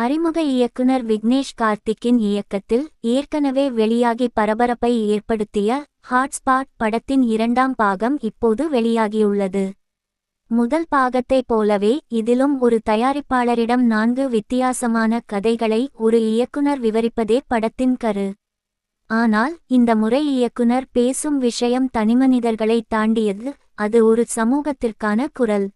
அறிமுக இயக்குனர் விக்னேஷ் கார்த்திக்கின் இயக்கத்தில் ஏற்கனவே வெளியாகி பரபரப்பை ஏற்படுத்திய ஹாட்ஸ்பாட் படத்தின் இரண்டாம் பாகம் இப்போது வெளியாகியுள்ளது. முதல் பாகத்தைப் போலவே இதிலும் ஒரு தயாரிப்பாளரிடம் நான்கு வித்தியாசமான கதைகளை ஒரு இயக்குனர் விவரிப்பதே படத்தின் கரு. ஆனால் இந்த முறை இயக்குனர் பேசும் விஷயம் தனிமனிதர்களை தாண்டியது அது ஒரு சமூகத்திற்கான குரல்.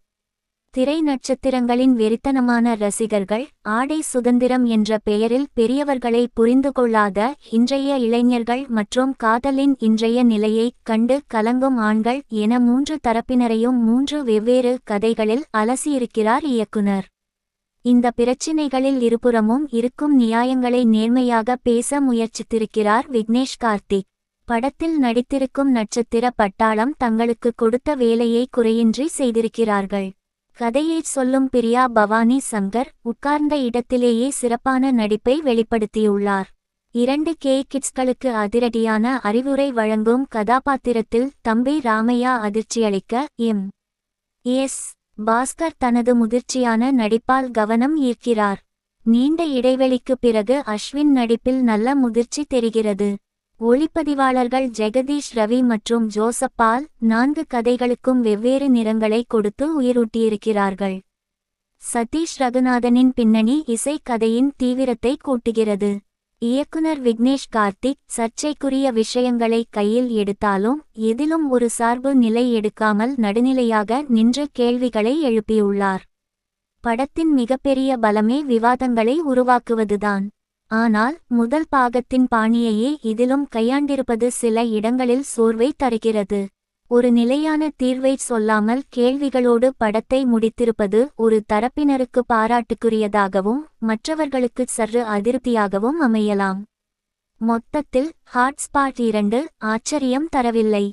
திரை நட்சத்திரங்களின் வெறித்தனமான ரசிகர்கள் ஆடை சுதந்திரம் என்ற பெயரில் பெரியவர்களை புரிந்து கொள்ளாத இன்றைய இளைஞர்கள் மற்றும் காதலின் இன்றைய நிலையைக் கண்டு கலங்கும் ஆண்கள் என மூன்று தரப்பினரையும் மூன்று வெவ்வேறு கதைகளில் அலசியிருக்கிறார் இயக்குனர். இந்த பிரச்சினைகளில் இருபுறமும் இருக்கும் நியாயங்களை நேர்மையாக பேச முயற்சித்திருக்கிறார் விக்னேஷ் கார்த்திக். படத்தில் நடித்திருக்கும் நட்சத்திர பட்டாளம் தங்களுக்கு கொடுத்த வேலையை குறையின்றி செய்திருக்கிறார்கள். கதையைச் சொல்லும் பிரியா பவானி சங்கர் உட்கார்ந்த இடத்திலேயே சிறப்பான நடிப்பை வெளிப்படுத்தியுள்ளார். இரண்டு கே கிட்ஸ்களுக்கு அதிரடியான அறிவுரை வழங்கும் கதாபாத்திரத்தில் தம்பி ராமையா அதிர்ச்சியளிக்க எம். எஸ். பாஸ்கர் தனது முதிர்ச்சியான நடிப்பால் கவனம் ஈர்க்கிறார். நீண்ட இடைவெளிக்கு பிறகு அஸ்வின் நடிப்பில் நல்ல முதிர்ச்சி தெரிகிறது. ஒளிப்பதிவாளர்கள் ஜெகதீஷ் ரவி மற்றும் ஜோசப்பால் நான்கு கதைகளுக்கும் வெவ்வேறு நிறங்களை கொடுத்து உயிரூட்டியிருக்கிறார்கள். சதீஷ் ரகுநாதனின் பின்னணி இசை கதையின் தீவிரத்தை கூட்டுகிறது. இயக்குனர் விக்னேஷ் கார்த்திக் சர்ச்சைக்குரிய விஷயங்களை கையில் எடுத்தாலும் எதிலும் ஒரு சார்பு நிலை எடுக்காமல் நடுநிலையாக நின்று கேள்விகளை எழுப்பியுள்ளார். படத்தின் மிகப்பெரிய பலமே விவாதங்களை உருவாக்குவதுதான். ஆனால் முதல் பாகத்தின் பாணியையே இதிலும் கையாண்டிருப்பது சில இடங்களில் சோர்வை தருகிறது. ஒரு நிலையான தீர்வை சொல்லாமல் கேள்விகளோடு படத்தை முடித்திருப்பது ஒரு தரப்பினருக்கு பாராட்டுக்குரியதாகவும் மற்றவர்களுக்கு சற்று அதிருப்தியாகவும் அமையலாம். மொத்தத்தில் ஹாட்ஸ்பாட் இரண்டு ஆச்சரியம் தரவில்லை.